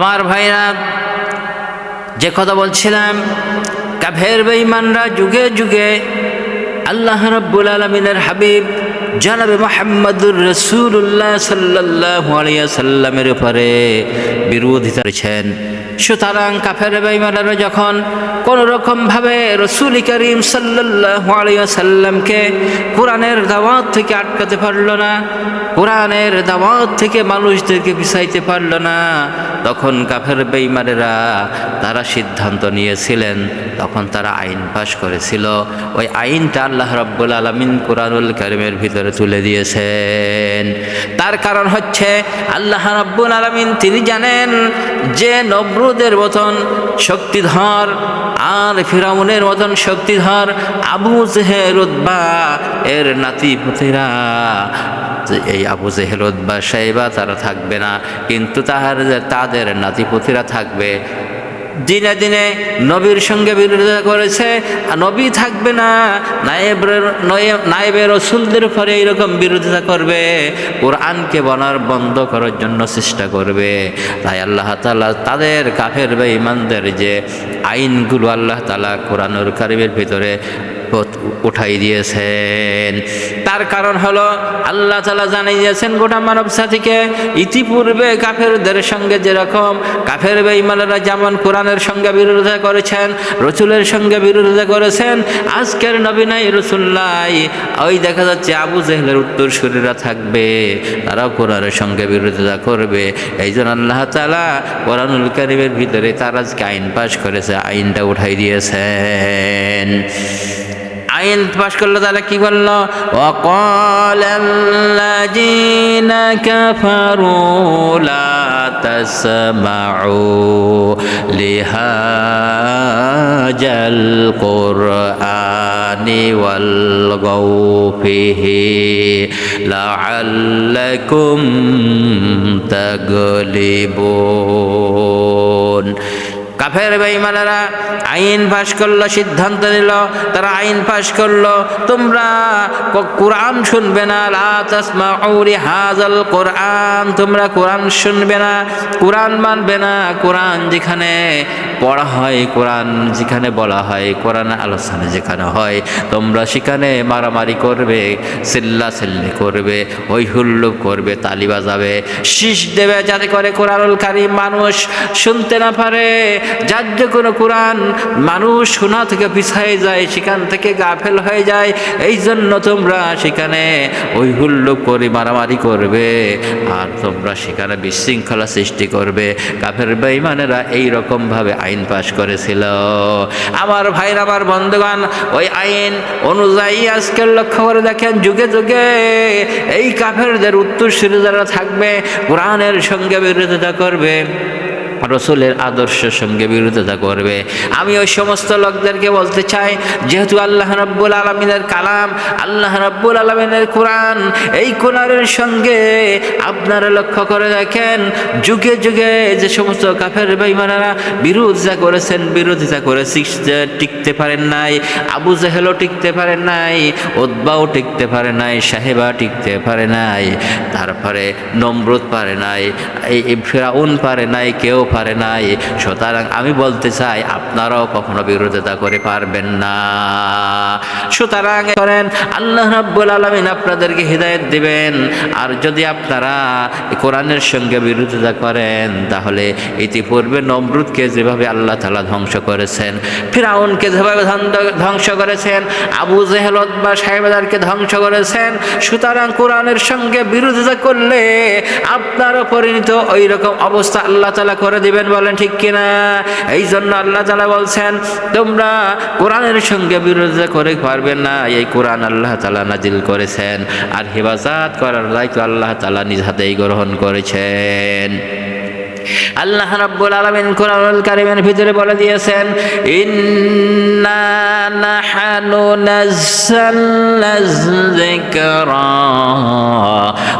আমার ভাইরা, যে কথা বলছিলাম, কাফের বেঈমানরা যুগে যুগে আল্লাহ রব্বুল আলমিনের হাবিব জানাবে মোহাম্মদুর রসুল্লাহ সাল্লাহ আলিয়া সাল্লামের উপরে বিরোধিতা করেছেন। সুতরাং কাফের বেঈমানেরা যখন কোনো রকমভাবে রসুল করিম সাল্লাহ আলিয়া সাল্লামকে কোরআনের দাওয়াত থেকে আটকাতে পারল না, কোরআনের দাওয়াত থেকে মানুষদেরকে পিছাইতে পারল না, তখন কাফের বেঈমানেরা তারা সিদ্ধান্ত নিয়েছিলেন, তখন তারা আইন পাশ করেছিল। ওই আইনটা আল্লাহ রব্বুল আলমিন কোরআনুল করিমের ভিতরে তুলে দিয়েছেন। তার কারণ হচ্ছে আল্লাহ রব্বুল আলমিন তিনি জানেন যে নবরুদের মতন শক্তিধর, আর ফিরাউনের মতন শক্তিধর আবু জেহেরুদ্বা এর নাতি পুতিরা এই আবু জেহেরত বা সাহেবা তারা থাকবে না, কিন্তু তাহার তাদের নাতিপতিরা থাকবে দিনে দিনে নবীর সঙ্গে বিরোধিতা করেছে। আর নবী থাকবে না নায়েবের রসুলদের পরে এইরকম বিরোধিতা করবে। কোরআনকে বনার বন্ধ করার জন্য চেষ্টা করবে। তাই আল্লাহ তালা তাদের কাফের বা ইমানদের যে আইনগুলো আল্লাহ তালা কোরআনুর কারিমের ভিতরে উঠাই দিয়েছেন। তার কারণ হলো আল্লাহ তালা জানিয়েছেন, গোটা মানব সাথীকে ইতিপূর্বে কাফেরদের সঙ্গে যেরকম কাফের বেঈমানেরা যেমন কোরআনের সঙ্গে বিরোধিতা করেছেন, রসুলের সঙ্গে বিরোধিতা করেছেন, আজকের নবীনাই রসুল্লাই ওই দেখা যাচ্ছে আবু জেহলের উত্তরসূরিরা থাকবে, তারাও কোরআনের সঙ্গে বিরোধিতা করবে। এই জন্য আল্লাহ তালা কোরআনুল কারিমের ভিতরে তার আজকে আইন পাশ করেছে, আইনটা উঠাই দিয়েছেন। আইন পাশ করল তাহলে কি বলল অকলাল্লাজিনা কাফারু লা তাসমাউ লিহাজাল কোরআনি ওয়াল গাউফিহি লাআল্লাকুম তাগলিবুন। কাফের বেঈমানেরা আইন পাশ করল, সিদ্ধান্ত নিল, তারা আইন পাশ করল। তোমরা কোরআন শুনবে না। লা তাসমাউ লিহাযাল কোরআন, তোমরা কোরআন শুনবে না। কোরআন মানবে না। কোরআন যেখানে পড়া হয়, কোরআন যেখানে বলা হয়, কোরআন আলোচনা যেখানে হয়, তোমরা সেখানে মারামারি করবে চিল্লা চিল্লি করবে ওই হুল্লুপ করবে, তালি বাজাবে। শীষ দেবে যাতে করে কোরআনুল কারিম মানুষ শুনতে না পারে। যার যে কোনো কোরআন মানুষ শোনা থেকে পিছাই যায়, সেখান থেকে গাফেল হয়ে যায়, এই জন্য তোমরা সেখানে ওই হুল্লুপ করে মারামারি করবে আর তোমরা সেখানে বিশৃঙ্খলা সৃষ্টি করবে। কাফের বেঈমানেরা এই রকমভাবে আইন পাশ করেছিল। আমার ভাইর, আমার বন্ধুগণ, ওই আইন অনুযায়ী আজকের লক্ষ্য করে দেখেন, যুগে যুগে এই কাফেরদের উত্তরসূরি যারা থাকবে, কোরআনের সঙ্গে বিরোধিতা করবে। রসুলের আদর্শের সঙ্গে বিরোধিতা করবে। আমি ওই সমস্ত লোকদেরকে বলতে চাই, যেহেতু আল্লাহ রব্বুল আলমিনের কালাম, আল্লাহ রব্বুল আলমিনের কোরআন, এই কোরআনের সঙ্গে আপনারা লক্ষ্য করে দেখেন, যুগে যুগে যে সমস্ত কাফের বেইমানারা বিরোধিতা করেছেন, বিরোধিতা করে টিকতে পারেন নাই, আবু জাহেলও টিকতে পারেন নাই ওদ্বাও টিকতে পারে নাই, সাহেবা টিকতে পারে নাই, তারপরে নমরুদ পারে নাই, এই ফেরাউন পারে নাই, কেউ পারে নাই। সুতরাং আমি বলতে চাই, আপনারাও কখনো বিরোধিতা করে পারবেন না। সুতরাং করেন, আল্লাহ রাব্বুল আলমিন আপনাদেরকে হৃদায়ত দিবেন। আর যদি আপনারা কোরআনের সঙ্গে বিরোধিতা করেন, তাহলে ইতিপূর্বে নমরুদকে যেভাবে আল্লাহ তালা ধ্বংস করেছেন, ফিরাউনকে যেভাবে ধ্বংস করেছেন, আবু জেহলত বা সাহেবাদারকে ধ্বংস করেছেন, সুতরাং কোরআনের সঙ্গে বিরোধিতা করলে আপনারও পরিণত ওই রকম অবস্থা আল্লাহ তালা করে দিবেন বলেন, ঠিক কিনা? এই জন্য আল্লাহ তালা বলছেন, তোমরা কোরআনের সঙ্গে বিরোধিতা করে পারবে না। এই কোরআন আল্লাহ তালা নাজিল করেছেন। আর হেফাজত করার দায়িত্ব আল্লাহ তালা নিজ হাতেই গ্রহণ করেছেন। আল্লাহ রাব্বুল আলামিন কোরআনুল কারীমের ভিতরে বলে দিয়েছেন, ইন্না নাহনু নাযালনা যিকরা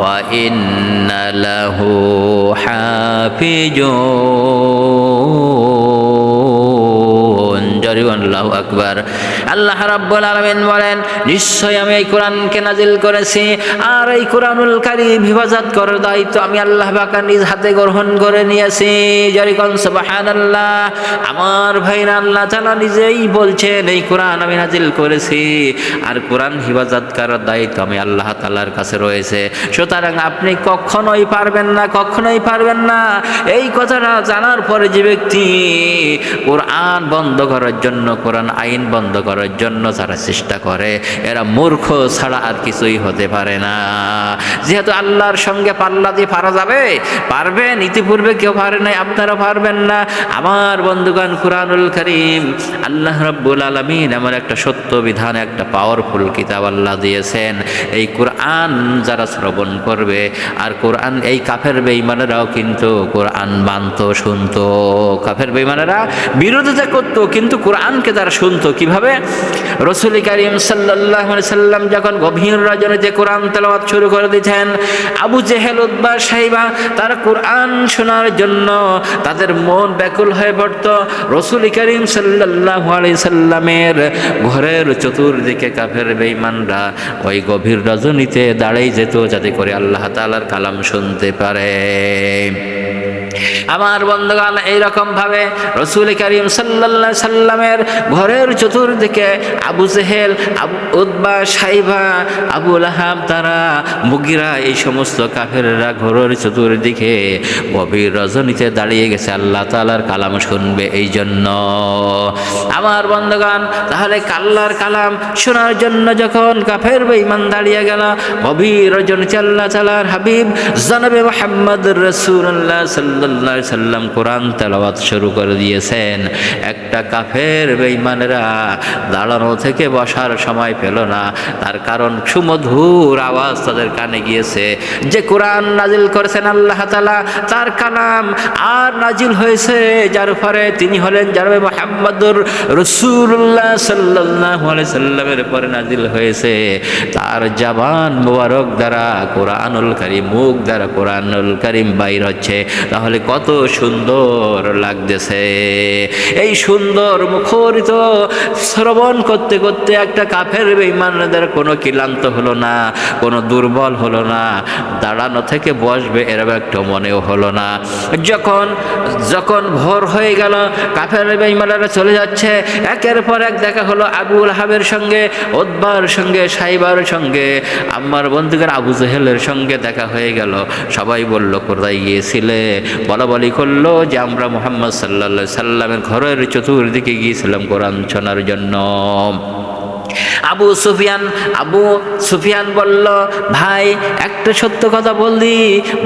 ওয়া ইন্না লাহু হাফিজুন। জরিবান আল্লাহু আকবার। আল্লাহ রাব্বুল আলামিন বলেন নিশ্চয় আমি এই কোরআনকে নাজিল করেছি আর এই কোরআনুল কারীম হেফাজত করার দায়িত্ব আমি আল্লাহ বাকা নিজ হাতে গ্রহণ করে নিয়েছি। জরিকন সুবহানাল্লাহ। আমার ভাইরা আল্লাহ তাআলা নিজেই বলছেন, এই কোরআন আমি নাজিল করেছি আর কোরআন হেফাজত করার দায়িত্ব আমি আল্লাহ তাআলার কাছে রয়েছে। সুতরাং আপনি কখনোই পারবেন না, কখনোই পারবেন না। এই কথাটা জানার পরে যে ব্যক্তি কোরআন বন্ধ করার জন্য কোরআন আইন বন্ধ করার জন্য যারা চেষ্টা করে। এরা মূর্খ ছাড়া আর কিছুই হতে পারে না। যেহেতু আল্লাহর সঙ্গে পাল্লা দিয়ে পারা যাবে, পারবেন, ইতিপূর্বে কেউ পারে নাই আপনারা পারবেন না। আমার বন্ধুগান কুরআনুল করিম, আল্লাহ রব্বুল আলমিন এমন একটা সত্য বিধান, একটা পাওয়ারফুল কিতাব আল্লাহ দিয়েছেন। এই কোরআন যারা শ্রবণ করবে, আর কোরআন, এই কাফের বেইমানেরাও কিন্তু কোরআন মানত, শুনত। কাফের বেইমানেরা বিরোধিতা করতো, কিন্তু কোরআনকে তারা শুনতো, কীভাবে? রসুল করিম সাল্লাহ সাল্লাম যখন গভীর রজনীতে কোরআন তেলাওয়াত শুরু করে দিয়েছেন, আবু জেহেল উদ্বা সাহিবা তারা কোরআন শোনার জন্য তাদের মন ব্যাকুল হয়ে পড়ত। রসুল করিম সাল্লাহ সাল্লামের ঘরের চতুর্দিকে কাফের বেইমানরা ওই গভীর রজনীতে দাঁড়াই যেত যাতে করে আল্লাহ তালার কালাম শুনতে পারে। আমার বন্ধুগান এইরকম ভাবে রসুল করিম সাল্লাহ সাল্লামের ঘরের চতুর্দিকে আবু জেহেল, আবু উদ্বা সাইবা আবুল আহাব তারা মুগিরা এই সমস্ত কাফেররা ঘরের চতুর্দিকে গভীর রজনীতে দাঁড়িয়ে গেছে। আল্লাহ তালার কালাম শুনবে এই জন্য আমার বন্ধুগান তাহলে কাল্লার কালাম শোনার জন্য যখন কাফের বেঈমান দাঁড়িয়ে গেল, গভীর রজনীতে আল্লাহ তালার হাবিব, জনবে মোহাম্মদ রসুল্লাহ সাল্লাহ সাল্লাম কোরআন তেলাওয়াত শুরু করে দিয়েছেন। একটা কাফের বেঈমানেরা দাঁড়ানো থেকে বসার সময় পেল না। তার কারণ সুমধুর আওয়াজ তাদের কানে গিয়েছে। যে কোরআন নাজিল করেছেন আল্লাহ তালা তার কালাম আর নাজিল হয়েছে। যার পরে তিনি হলেন জারবে মোহাম্মদুর রসুল্লাহ সাল্লাহ সাল্লামের পরে নাজিল হয়েছে। তার জাবান মুবারক দ্বারা কোরআনুল কারিম, মুখ দ্বারা কোরআনুল করিম বাইর হচ্ছে। তাহলে কত সুন্দর লাগতেছে। এই সুন্দর মুখরিত শ্রবণ করতে করতে একটা কাফের বেঈমানদের কোনো ক্লান্ত হলো না, কোনো দুর্বল হলো না, দাঁড়ানো থেকে বসবে এরকম একটা মনেও হলো না। যখন যখন ভোর হয়ে গেল, কাফের বেঈমানেরা চলে যাচ্ছে, একের পর এক দেখা হলো আবুল হাবের সঙ্গে ওদ্বার সঙ্গে, সাইবার সঙ্গে, আমার বন্ধুদের আবু জেহেলের সঙ্গে দেখা হয়ে গেল। সবাই বলল, কোথায় গিয়েছিলে? বলা বলি করল যে আমরা মোহাম্মদ সাল্লা সাল্লামের ঘরের চতুর্দিকে গিয়েছিলাম কোরআন শোনার জন্য। আবু সুফিয়ান আবু সুফিয়ান বলল, ভাই, একটা সত্য কথা বললি।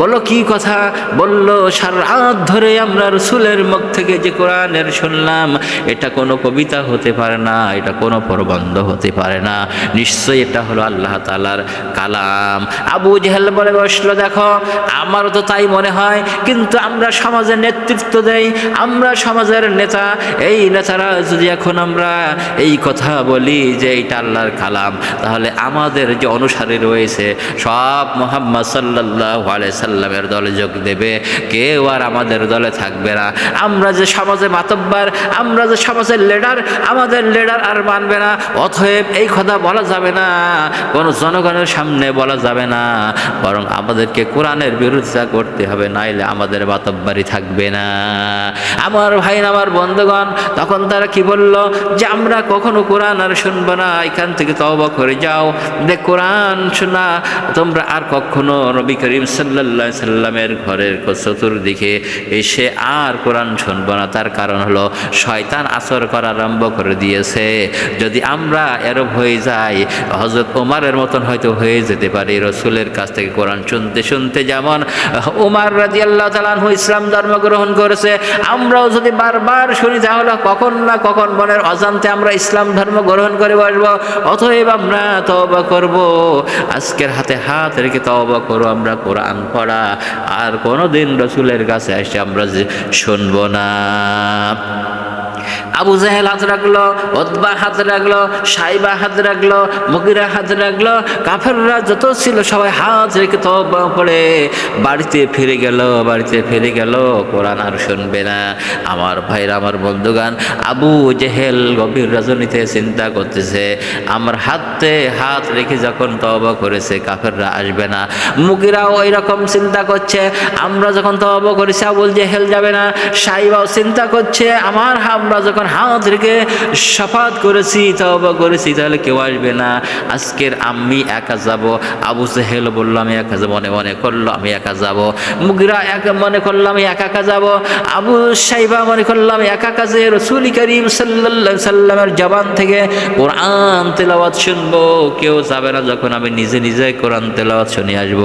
বলো, কি কথা? বলল, সারা ধরে আমরা রসুলের মুখ থেকে যে কোরআনের শুনলাম, এটা কোনো কবিতা হতে পারে না, এটা কোনো প্রবন্ধ হতে পারে না। নিশ্চয়ই এটা হলো আল্লাহ তালার কালাম। আবু জেহেল বলে, বসল, দেখো, আমারও তো তাই মনে হয়, কিন্তু আমরা সমাজের নেতৃত্ব দেই, আমরা সমাজের নেতা। এই নেতারা যদি এখন আমরা এই কথা বলি যে এইটা আল্লাহর কালাম। তাহলে আমাদের যে অনুসারী রয়েছে, সব মোহাম্মদ সাল্লাহ সাল্লামের দলে যোগ দেবে। কেউ আর আমাদের দলে থাকবে না। আমরা যে সমাজে মাতব্বার, আমরা যে সমাজের লেডার আমাদের লেডার আর মানবে না। অতএব এই কথা বলা যাবে না। কোনো জনগণের সামনে বলা যাবে না। বরং আমাদেরকে কোরআনের বিরোধিতা করতে হবে, নাইলে আমাদের মাতব্বারি থাকবে না। আমার ভাই আমার বন্ধুগণ, তখন তারা কি বলল? যে আমরা কখনো কোরআন আর শুনব না। এখান থেকে তওবা করে যাও। যে কোরআন শোনা। তোমরা আর কখনো নবী করিম আলাইহি সাল্লামের ঘরের চতুর্দিকে এসে আর কোরআন শুনব না। তার কারণ হলো, শয়তান আসর করা আরম্ভ করে দিয়েছে। যদি আমরা এরব হয়ে যাই হজরত ওমারের মতন হয়তো হয়ে যেতে পারি। রসুলের কাছ থেকে কোরআন শুনতে শুনতে যেমন, ওমার রাজি আল্লাহ তালানহু ইসলাম ধর্ম গ্রহণ করেছে। আমরাও যদি বারবার শুনি, তাহলে কখন না কখন মনের অজান্তে আমরা ইসলাম ধর্ম গ্রহণ করে বসবো অতএব আমরা তবা করব। আজকের হাতে হাত রেখে তবা করো, আমরা কোরআন পড়া, আর কোনো দিন রসুলের কাছে এসে আমরা শুনব না। আবু জাহেল হাত রাখল ওদবা হাত রাখল, সাইবা হাত রাখল মকিরা হাত রাখল, কাফেররা যত ছিল সবাই হাত রেখে তো পড়ে বাড়িতে ফিরে গেল, বাড়িতে ফিরে গেল, কোরআন আর শুনবে না। আমার ভাইরা, আমার বন্ধুগান আবু জেহেল গভীর রজনীতে চিন্তা করতেছে, আমার হাতে হাত রেখে যখন তবা করেছে, কাফেররা আসবে না। মুগিরাও ওই রকম চিন্তা করছে, আমরা যখন তবা করেছি, আবুল জেহেল যাবে না। সাইবাও চিন্তা করছে, আমার আমরা যখন হাত রেখে সাফাত করেছি তবা করেছি, তাহলে কেউ আসবে না। আজকের আমি একা যাব। আবু জেহেল বলল, আমি একা যাব। মনে মনে করল, আমি একা যাব। মুগিরা এক মনে করল, আমি একা একা যাব। আবু সাইবা মনে করলাম একা কাজে রসুল করিম সাল্লাহ সাল্লামের জবান থেকে কোরআন তেলাওয়াত শুনব। কেউ যাবে না যখন আমি নিজে নিজে কোরআন তেলাওয়াত শুনে আসব।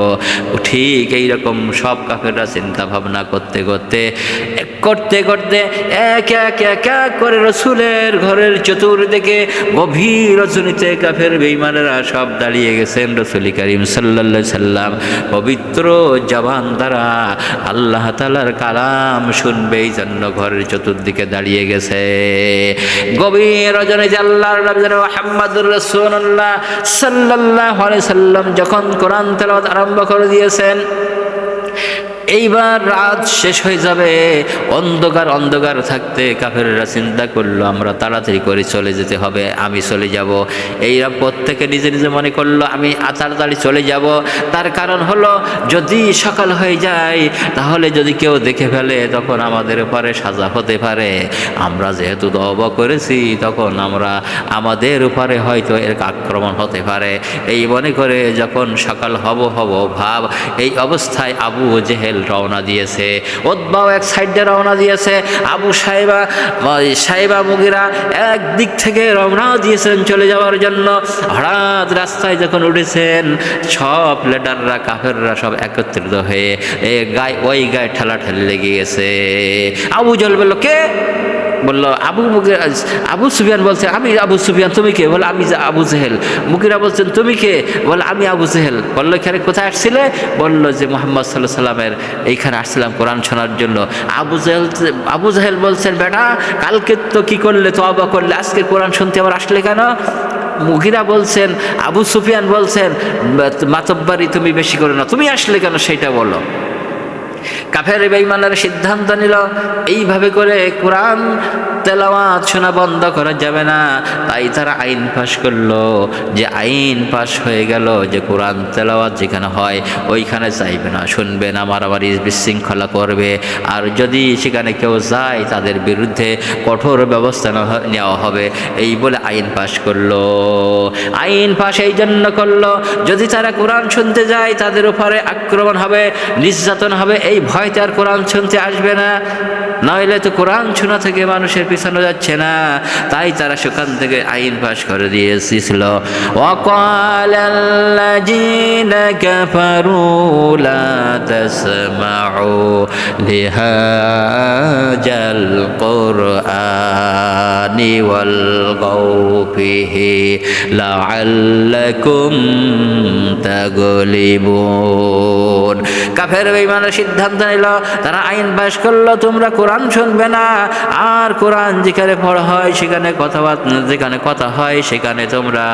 ঠিক এইরকম সব কাফেররা চিন্তা ভাবনা করতে করতে করতে করতে, এক এক এক এক রসুলের ঘরের চতুর্দিকে গভীর রজনীতে কাফের বেইমানেরা সব দাঁড়িয়ে গেছেন রসুল করিম সাল্লাহ সাল্লাম। পবিত্র জবান দ্বারা আল্লাহ তালার কালাম শুনবে, এই জন্য ঘরের চতুর্দিকে দাঁড়িয়ে গেছে। গভীর রজনী যে আল্লাহর নবী মোহাম্মদুর রাসূলুল্লাহ সাল্লাল্লাহু আলাইহি সাল্লাম যখন কোরআন তেলাওয়াত আরম্ভ করে দিয়েছেন এইবার রাত শেষ হয়ে যাবে। অন্ধকার অন্ধকার থাকতে কাফেরেরা চিন্তা করল, আমরা তাড়াতাড়ি করে চলে যেতে হবে, আমি চলে যাব। এইরা প্রত্যেকে নিজে নিজে মনে করল, আমি তাড়াতাড়ি চলে যাব। তার কারণ হলো, যদি সকাল হয়ে যায়, তাহলে যদি কেউ দেখে ফেলে, তখন আমাদের উপরে সাজা হতে পারে। আমরা যেহেতু দবা করেছি, তখন আমরা আমাদের উপরে হয়তো এর আক্রমণ হতে পারে। এই মনে করে যখন সকাল হব হব ভাব, এই অবস্থায় আবু জেহেল রওনা দিয়েছে। ওদ্বাও এক সাইড রওনা দিয়েছে। আবু সাহেবা সাহেবা মুগিরা এক দিক থেকে রওনা দিয়েছেন চলে যাওয়ার জন্য। হঠাৎ রাস্তায় যখন উঠেছেন, সব লেডাররা, কাফেররা সব একত্রিত হয়ে এ গায়ে, ওই গায়ে ঠেলাঠেলি লেগে গেছে। আবু জল বলল, কে? বলল, আবু মুকির আবু সুফিয়ান বলছে, আমি আবু সুফিয়ান, তুমি কে? বলে আমি আবু জেহেল। মুকিরা বলছেন, তুমি কে? বলে আমি আবু জেহেল। বলল, এখানে কোথায় আসছিলে? বলল যে, মোহাম্মদ সাল্লাহ সাল্লামের এইখানে আসছিলাম কোরআন শোনার জন্য। আবু জেহেল, আবু জাহেল বলছেন, বেটা, কালকে তো কি করলে? তো অবা করলে? আজকে কোরআন শুনতে আবার আসলে কেন? মুগিরা বলছেন, আবু সুফিয়ান বলছেন মাতব্বারি তুমি বেশি করে না তুমি আসলে কেন সেইটা বলো? কাফের বেঈমানের সিদ্ধান্ত নিল। এইভাবে করে কোরআন তেলাওয়াত শোনা বন্ধ করা যাবে না। তাই তারা আইন পাশ করল। যে আইন পাশ হয়ে গেল, যে কোরআন তেলাওয়াত যেখানে হয়, ওইখানে যাইবে না। শুনবে না, মারামারি বিশৃঙ্খলা করবে। আর যদি সেখানে কেউ যায়, তাদের বিরুদ্ধে কঠোর ব্যবস্থা নেওয়া হবে। এই বলে আইন পাশ করল। আইন পাশ এই জন্য করল, যদি তারা কোরআন শুনতে যায়, তাদের উপরে আক্রমণ হবে, নির্যাতন হবে, এই ভয়তে আর কোরআন শুনতে আসবে না। নইলে তো কোরআন শোনা থেকে মানুষের পিছানো যাচ্ছে না তাই তারা সেখান থেকে আইন পাশ করে দিয়েছিল وقال الذين كفروا لا تسمعوا لهذا القرآن والغوا فيه لعلكم تغلبون কাফের বেঈমানের সিদ্ধান্ত নিল তারা আইন পাশ করলো তোমরা কোরআন শুনবে না আর কোরআন যেখানে পড়া হয়, সেখানে কথাবার্তা যেখানে কথা হয়, সেখানে তোমরা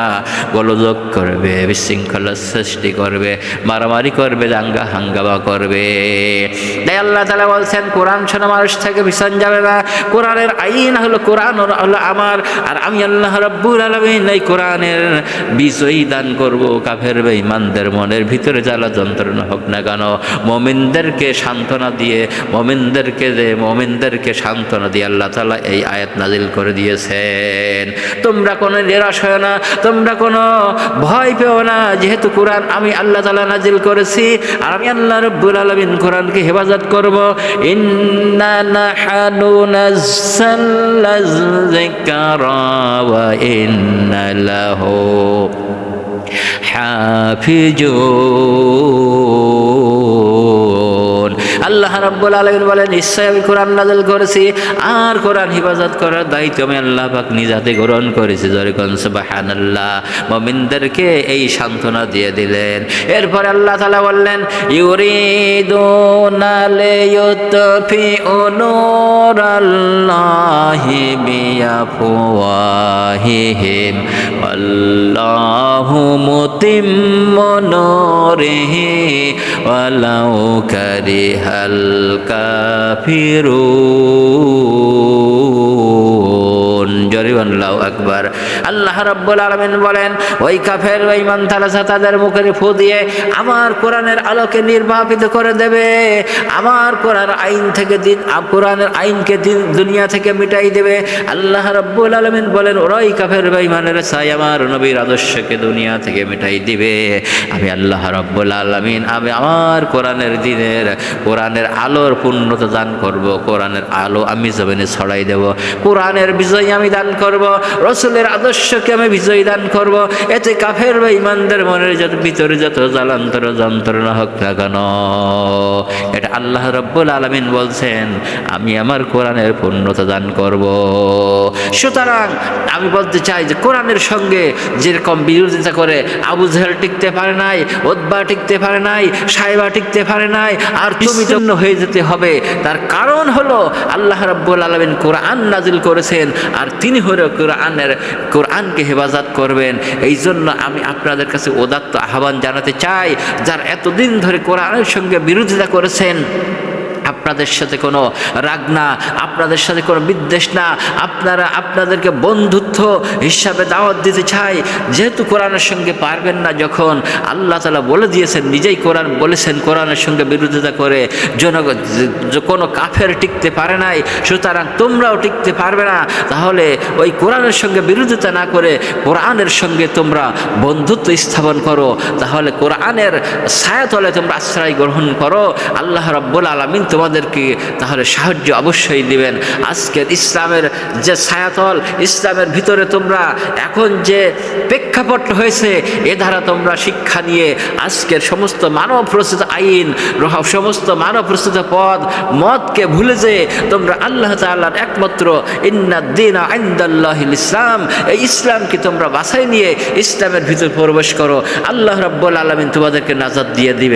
গোলযোগ করবে, বিশৃঙ্খলা সৃষ্টি করবে, মারামারি করবে, দাঙ্গা হাঙ্গামা করবে। তাই আল্লাহ তালা বলছেন, কোরআন শোনা মানুষ থেকে ভীষণ যাবে না। কোরআনের আইন হলো কোরআন হলো আমার। আর আমি আল্লাহ রব্বুল আলমিন এই কোরআনের বিজয়ী দান করব। কাফের, বেঈমানদের মনের ভিতরে জ্বালা যন্ত্রণা হোক না কেন, মমিনদেরকে সান্ত্বনা দিয়ে, মমিনদেরকে যে মমিনদেরকে সান্ত্বনা দিয়ে আল্লাহ তালা এই আয়াত নাজিল করে দিয়েছেন। তোমরা কোনো নিরাশ হয় না, তোমরা কোনো ভয় পেও না। যেহেতু কোরআন আমি আল্লাহ তালা নাজিল করেছি, আর আমি আল্লাহ রব্বুল আলমিন কোরআনকে হেফাজত করব। ইন্না আল্লাহ রাব্বুল আলামিন বলেন নিশ্চয় আমি কোরআন নাযিল করেছি। আর কোরআন হিফাজত করার দায়িত্ব আমি আল্লাহ পাক নিজাতে গ্রহণ করেছি। জোরে কোন সুবহানাল্লাহ। মুমিনদেরকে এই সান্ত্বনা দিয়ে দিলেন। এরপরে আল্লাহ তাআলা বললেন, ইউরিদুনা লিয়ুতফিউ নূরাল্লাহি বিআফওয়াহিহিম। আল্লাহু মুতিম্মু নূরিহি ওয়ালাউ কারিহাল কাফিরুন। জরিবাল্লাহ আকবার। আল্লাহ রাব্বুল আলামিন বলেন, ওই কাফের ওই মান্তালাসা তাদের মুখের ফু দিয়ে আমার কোরআনের আলোকে নির্বাপিত করে দেবে। আমার কোরআন আইন থেকে দিন কোরআনের আইনকে দিন, দুনিয়া থেকে মিটাই দেবে। আল্লাহ রাব্বুল আলামিন বলেন, ওরাই কাফের বেঈমানের সাই আমার নবীর আদর্শকে দুনিয়া থেকে মিটাই দিবে। আমি আল্লাহ রাব্বুল আলামিন, আমি আমার কোরআনের দিনের, কোরআনের আলোর পূর্ণতা দান করব, কোরআনের আলো আমি জমিনে ছড়াই দেব। কোরআনের বিজয় আমি দান করব রসুলের আদর্শকে আমি বিজয় দান করব। এতে কাফের বা ইমানদের মনের যত ভিতরে যত জ্বালান্তর যন্ত্রণা হোক না কেন। এটা আল্লাহ রব্বুল আলমিন বলছেন আমি আমার কোরআনের পূর্ণতা দান করব। সুতরাং আমি বলতে চাই যে কোরআনের সঙ্গে যেরকম বিরোধিতা করে আবু জেহেল টিকতে পারে নাই ওদবা টিকতে পারে নাই সাহেবা টিকতে পারে নাই আর তুমি জন্য হয়ে যেতে হবে তার কারণ হলো আল্লাহ রাব্বুল আলামিন কোরআন নাজিল করেছেন। আর তিনি হলো কোরআনের, কোরআনকে হেফাজত করবেন। এই জন্য আমি আপনাদের কাছে ওদাত্ত আহ্বান জানাতে চাই, যার এতদিন ধরে কোরআনের সঙ্গে বিরোধিতা করেছেন। আপনাদের সাথে কোনো রাগ না, আপনাদের সাথে কোনো বিদ্বেষ না, আপনারা আপনাদেরকে বন্ধুত্ব হিসাবে দাওয়াত দিতে চাই। যেহেতু কোরআনের সঙ্গে পারবেন না, যখন আল্লাহ তালা বলে দিয়েছেন, নিজেই কোরআন বলেছেন, কোরআনের সঙ্গে বিরোধিতা করে জন কোনো কাফের টিকতে পারে নাই, সুতরাং তোমরাও টিকতে পারবে না। তাহলে ওই কোরআনের সঙ্গে বিরোধিতা না করে কোরআনের সঙ্গে তোমরা বন্ধুত্ব স্থাপন করো। তাহলে কোরআনের ছায়াতলে তোমরা আশ্রয় গ্রহণ করো। আল্লাহ রব্বুল আলমিন তোমাদেরকে তাহলে সাহায্য অবশ্যই দিবেন। আজকের ইসলামের যে ছায়াতল, ইসলামের ভিতরে তোমরা এখন যে প্রেক্ষাপট হয়েছে এ দ্বারা তোমরা শিক্ষা নিয়ে আজকের সমস্ত মানব প্রস্তুত আইন সমস্ত মানব প্রস্তুত পদ মতকে ভুলে যে তোমরা আল্লাহ তাআলার একমাত্র ইন্নাদ্দিন আইন্দাল্লাহ ইসলাম। এই ইসলামকে তোমরা বাছাই নিয়ে ইসলামের ভিতর প্রবেশ করো। আল্লাহ রাব্বুল আলমিন তোমাদেরকে নাজাদ দিয়ে দিবেন।